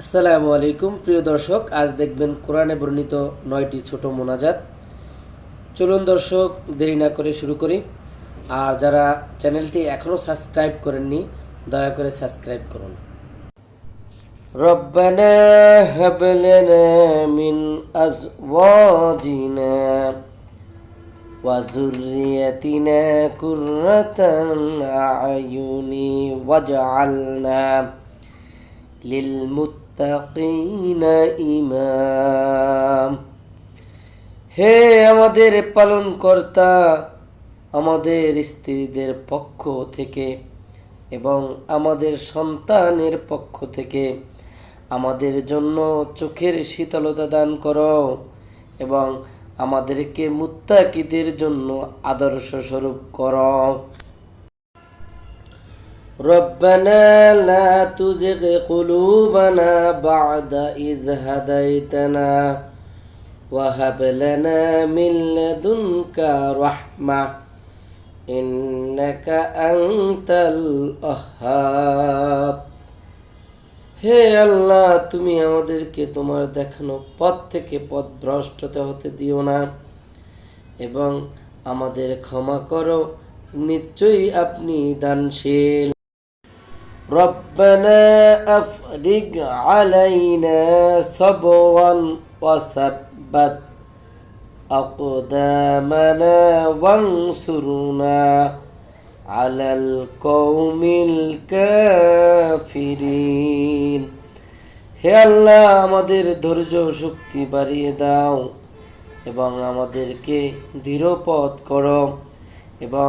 আসসালামু আলাইকুম প্রিয় দর্শক আজ দেখবেন কোরআনে বর্ণিত নয়টি ছোট মোনাজাত চলুন দর্শক দেরি না করে শুরু করি আর যারা চ্যানেলটি এখনও সাবস্ক্রাইব করেননি দয়া করে সাবস্ক্রাইব করুন ربنا هب لنا من أزواجنا وذريتنا قرة أعين واجعلنا للمتقين ইমাম হে আমাদের পালন কর্তা আমাদের স্ত্রীদের পক্ষ থেকে এবং আমাদের সন্তানের পক্ষ থেকে আমাদের জন্য চোখের শীতলতা দান করো এবং আমাদেরকে মুত্তাকিদের জন্য আদর্শ স্বরূপ করো। ربنا لا تزغ قلوبنا بعد إذ هديتنا وهب لنا من لدنك رحمة إنك أنت الوهاب হে আল্লাহ তুমি আমাদেরকে তোমার দেখানো পথ থেকে পথ ভ্রষ্টতা হতে দিও না এবং আমাদের ক্ষমা করো নিশ্চয়ই আপনি দানশীল ربنا أفرج علينا صبرا وثبت أقدامنا وانصرنا على القوم الكافرين হে আল্লাহ আমাদের ধৈর্য শক্তি বাড়িয়ে দাও এবং আমাদেরকে দৃঢ়পথ করো এবং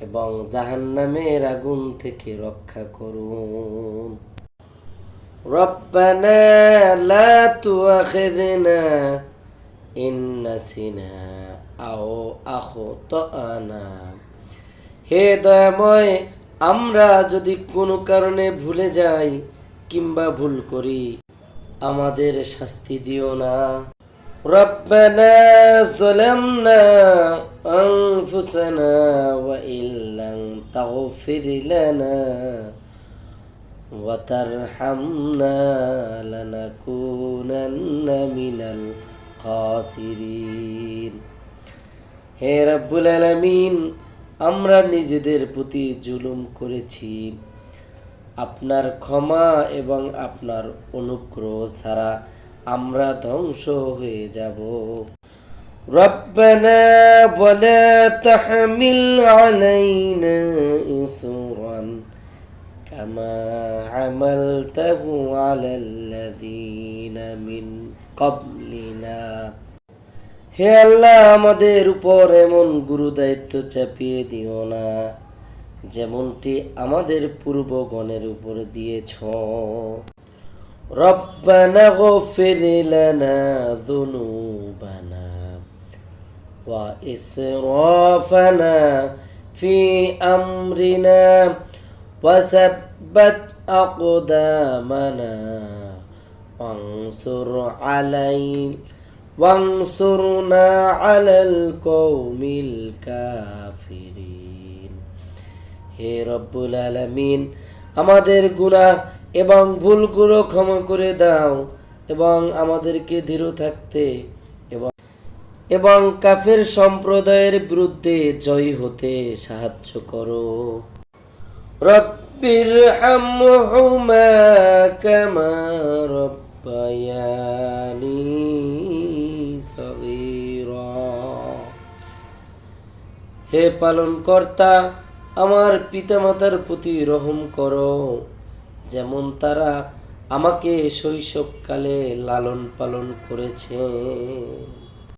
এবং জাহান্নামের আগুন থেকে রক্ষা করুন ربنا لا تؤاخذنا إن نسينا أو أخطأنا হে দয়াময় আমরা যদি কোনো কারণে ভুলে যাই কিংবা ভুল করি আমাদের শাস্তি দিও না ربنا ظلمنا أنفسنا وإن لم تغفر لنا وترحمنا لنكونن من الخاسرين হে রব্বুল আলামিন আমরা নিজেদের প্রতি জুলুম করেছি আপনার ক্ষমা এবং আপনার অনুগ্রহ ছাড়া আমরা ধ্বংস হয়ে যাব ربنا ولا تحمل علينا إصرا كما حملته على الذين من قبلنا হে আল্লাহ আমাদের উপর এমন গুরু দায়িত্ব চাপিয়ে দিও না যেমনটি আমাদের পূর্বগণের উপর দিয়েছ ربنا اغفر لنا ذنوبنا وإسرافنا في أمرنا وثبت أقدامنا وانصر علينا وانصرنا على القوم الكافرين হে রব্বুল আলামিন আমাদের গুনাহ এবং ভুলগুলো ক্ষমা করে দাও এবং আমাদেরকে ধীর থাকতে এবং এবং কাফের সম্প্রদায়ের বিরুদ্ধে জয়ী হতে সাহায্য করো। রব্বির হামহুমা কামা রব্বায়ানি সগীরা। হে পালন কর্তা আমার পিতামাতার প্রতি রহম করো। যেমন তারা আমাকে শৈশবকালে লালন পালন করেছে।